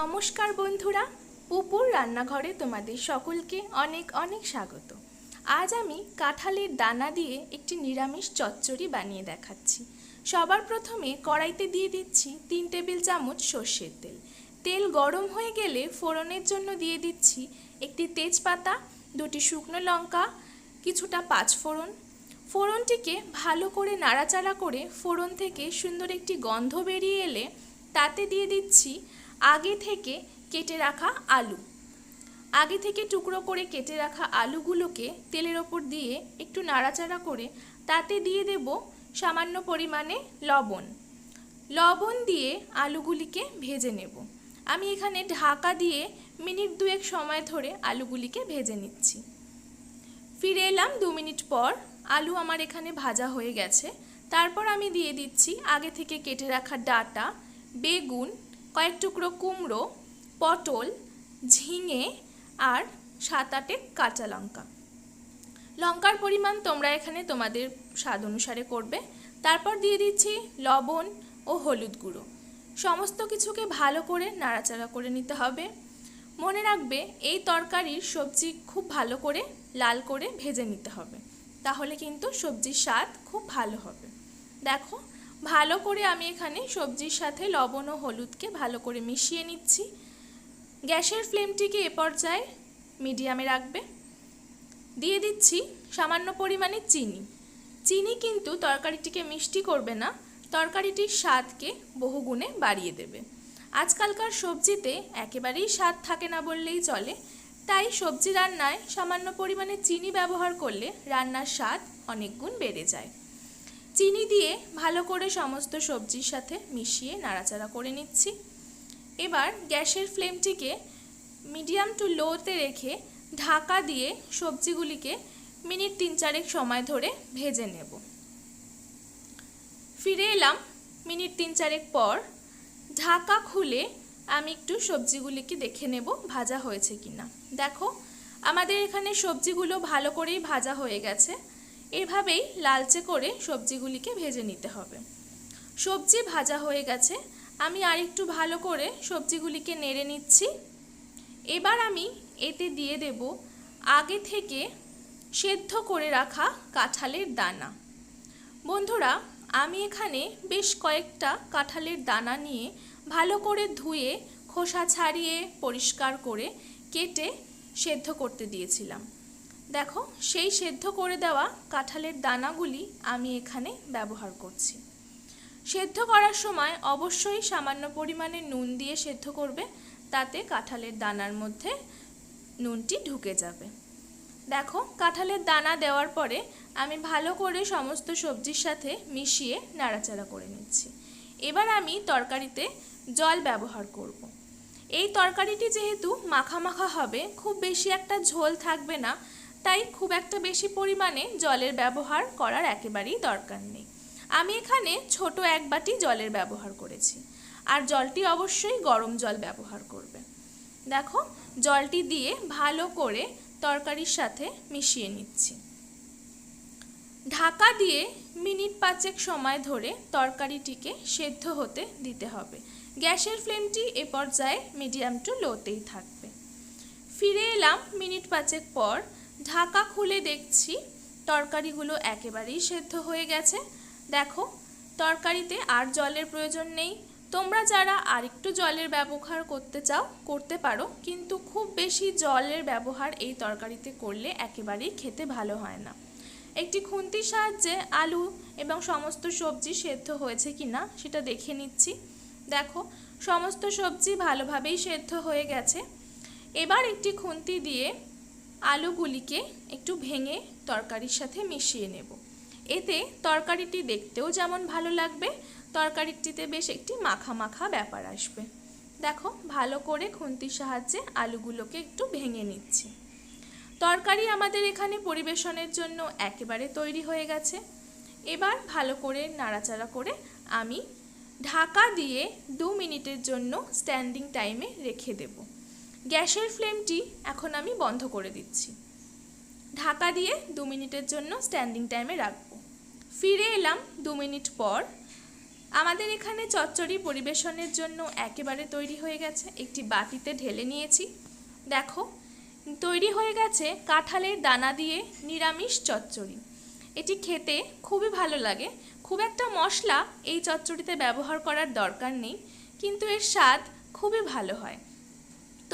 নমস্কার বন্ধুরা, পুপুর রান্নাঘরে তোমাদের সকলকে অনেক অনেক স্বাগত। আজ আমি কাঁঠালের দানা দিয়ে একটি নিরামিষ চচ্চড়ি বানিয়ে দেখাচ্ছি। সবার প্রথমে কড়াইতে দিয়ে দিচ্ছি তিন টেবিল চামচ সর্ষের তেল। তেল গরম হয়ে গেলে ফোড়নের জন্য দিয়ে দিচ্ছি একটি তেজপাতা, দুটি শুকনো লঙ্কা, কিছুটা পাঁচফোড়ন। ফোড়নটিকে ভালো করে নাড়াচাড়া করে ফোড়ন থেকে সুন্দর একটি গন্ধ বেরিয়ে এলে তাতে দিয়ে দিচ্ছি আগে থেকে কেটে রাখা আলু। আগে থেকে টুকরো করে কেটে রাখা আলুগুলোকে তেলের ওপর দিয়ে একটু নাড়াচাড়া করে তাতে দিয়ে দেব সামান্য পরিমাণে লবণ। লবণ দিয়ে আলুগুলিকে ভেজে নেব। আমি এখানে ঢাকা দিয়ে মিনিট দুয়েক সময় ধরে আলুগুলিকে ভেজে নিচ্ছি। ফিরে এলাম দু মিনিট পর আলু আমার এখানে ভাজা হয়ে গেছে। তারপর আমি দিয়ে দিচ্ছি আগে থেকে কেটে রাখা ডাটা, বেগুন কয়েক টুকরো কুমড়ো, পটল, ঝিঙে আর সাত আটে কাঁচা লঙ্কা। লঙ্কার পরিমাণ তোমরা এখানে তোমাদের স্বাদ অনুসারে করবে। তারপর দিয়ে দিচ্ছি লবণ ও হলুদ গুঁড়ো। সমস্ত কিছুকে ভালো করে নাড়াচাড়া করে নিতে হবে। মনে রাখবে, এই তরকারির সবজি খুব ভালো করে লাল করে ভেজে নিতে হবে। তাহলে কিন্তু সবজির স্বাদ খুব ভালো হবে। দেখো ভালো করে আমি এখানে সবজির সাথে লবণ ও হলুদকে ভালো করে মিশিয়ে নিচ্ছি। গ্যাসের ফ্লেমটিকে এ পর্যায়ে মিডিয়ামে রাখবে। দিয়ে দিচ্ছি সামান্য পরিমাণে চিনি। চিনি কিন্তু তরকারিটিকে মিষ্টি করবে না, তরকারিটির স্বাদকে বহুগুণে বাড়িয়ে দেবে। আজকালকার সবজিতে একেবারেই স্বাদ থাকে না বললেই চলে। তাই সবজি রান্নায় সামান্য পরিমাণে চিনি ব্যবহার করলে রান্নার স্বাদ অনেক গুণ বেড়ে যায়। চিনি দিয়ে ভালো করে সমস্ত সবজির সাথে মিশিয়ে নাড়াচাড়া করে নিচ্ছি। এবার গ্যাসের ফ্লেমটিকে মিডিয়াম টু লোতে রেখে ঢাকা দিয়ে সবজিগুলিকে মিনিট তিন চারেক সময় ধরে ভেজে নেব। ফিরে এলাম মিনিট তিন চারেক পর। ঢাকা খুলে আমি একটু সবজিগুলিকে দেখে নেব ভাজা হয়েছে কিনা। দেখো, আমাদের এখানে সবজিগুলো ভালো করেই ভাজা হয়ে গেছে। এভাবেই লালচে করে সবজিগুলিকে ভেজে নিতে হবে। সবজি ভাজা হয়ে গেছে। আমি আরেকটু ভালো করে সবজিগুলিকে নেড়ে নিচ্ছি। এবার আমি এতে দিয়ে দেব আগে থেকে সেদ্ধ করে রাখা কাঁঠালের দানা। বন্ধুরা, আমি এখানে বেশ কয়েকটা কাঁঠালের দানা নিয়ে ভালো করে ধুয়ে, খোসা ছাড়িয়ে, পরিষ্কার করে কেটে সেদ্ধ করতে দিয়েছিলাম। দেখো, সেই সেদ্ধ করে দেওয়া কাঁঠালের দানাগুলি আমি এখানে ব্যবহার করছি। সেদ্ধ করার সময় অবশ্যই সামান্য পরিমাণে নুন দিয়ে সেদ্ধ করবে, তাতে কাঁঠালের দানার মধ্যে নুনটি ঢুকে যাবে। দেখো, কাঁঠালের দানা দেওয়ার পরে আমি ভালো করে সমস্ত সবজির সাথে মিশিয়ে নাড়াচাড়া করে নিচ্ছি। এবার আমি তরকারিতে জল ব্যবহার করব। এই তরকারিটি যেহেতু মাখা মাখা হবে, খুব বেশি একটা ঝোল থাকবে না তাই খুব একটা বেশি পরিমাণে জলের ব্যবহার করার একেবারেই দরকার নেই। আমি এখানে ছোট এক বাটি জলের ব্যবহার করেছি, আর জলটি অবশ্যই গরম জল ব্যবহার করবে। দেখো, জলটি দিয়ে ভালো করে তরকারির সাথে মিশিয়ে নিচ্ছি। ঢাকা দিয়ে মিনিট পাঁচেক সময় ধরে তরকারিটিকে সেদ্ধ হতে দিতে হবে। গ্যাসের ফ্লেমটি এ পর্যায়ে মিডিয়াম টু লোতেই থাকবে। ফিরে এলাম মিনিট পাঁচেক পর ঢাকা খুলে দেখছি, তরকারিগুলো একেবারেই সেদ্ধ হয়ে গেছে। দেখো, তরকারিতে আর জলের প্রয়োজন নেই। তোমরা যারা আরেকটু জলের ব্যবহার করতে চাও, করতে পারো, কিন্তু খুব বেশি জলের ব্যবহার এই তরকারিতে করলে একেবারেই খেতে ভালো হয় না। একটি খুন্তির সাহায্যে আলু এবং সমস্ত সবজি সেদ্ধ হয়েছে কি না, সেটা দেখে নিচ্ছি। দেখো, সমস্ত সবজি ভালোভাবেই সেদ্ধ হয়ে গেছে। এবার একটি খুন্তি দিয়ে আলুগুলিকে একটু ভেঙে তরকারির সাথে মিশিয়ে নেব। এতে তরকারিটি দেখতেও যেমন ভালো লাগবে, তরকারিটিতে বেশ একটি মাখা মাখা ব্যাপার আসবে। দেখো, ভালো করে খুন্তির সাহায্যে আলুগুলোকে একটু ভেঙে নিচ্ছি। তরকারি আমাদের এখানে পরিবেশনের জন্য একেবারে তৈরি হয়ে গেছে। এবার ভালো করে নাড়াচাড়া করে আমি ঢাকা দিয়ে দু মিনিটের জন্য স্ট্যান্ডিং টাইমে রেখে দেব। গ্যাসের ফ্লেমটি এখন আমি বন্ধ করে দিচ্ছি। ঢাকা দিয়ে দু মিনিটের জন্য স্ট্যান্ডিং টাইমে রাখব। ফিরে এলাম দু মিনিট পর। আমাদের এখানে চচ্চড়ি পরিবেশনের জন্য একেবারে তৈরি হয়ে গেছে একটি বাটিতে ঢেলে নিয়েছি। দেখো, তৈরি হয়ে গেছে কাঁঠালের দানা দিয়ে নিরামিষ চচ্চড়ি। এটি খেতে খুবই ভালো লাগে। খুব একটা মশলা এই চচ্চড়িতে ব্যবহার করার দরকার নেই, কিন্তু এর স্বাদ খুবই ভালো হয়।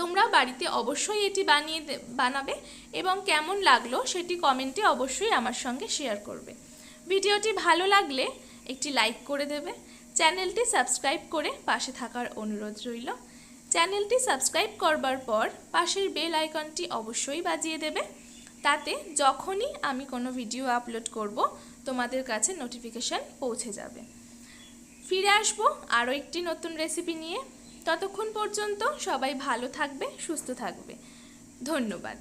তোমরা বাড়িতে অবশ্যই এটি বানিয়ে বানাবে এবং কেমন লাগল সেটি কমেন্টে অবশ্যই আমার সঙ্গে শেয়ার করবে। ভিডিওটি ভালো লাগলে একটি লাইক করে দেবে। চ্যানেলটি সাবস্ক্রাইব করে পাশে থাকার অনুরোধ রইল। চ্যানেলটি সাবস্ক্রাইব করবার পর পাশের বেল আইকনটি অবশ্যই বাজিয়ে দেবে। তাতে যখনই আমি কোনো ভিডিও আপলোড করব, তোমাদের কাছে নোটিফিকেশান পৌঁছে যাবে। ফিরে আসব আরও একটি নতুন রেসিপি নিয়ে। ততক্ষণ পর্যন্ত সবাই ভালো থাকবে সুস্থ থাকবে। ধন্যবাদ।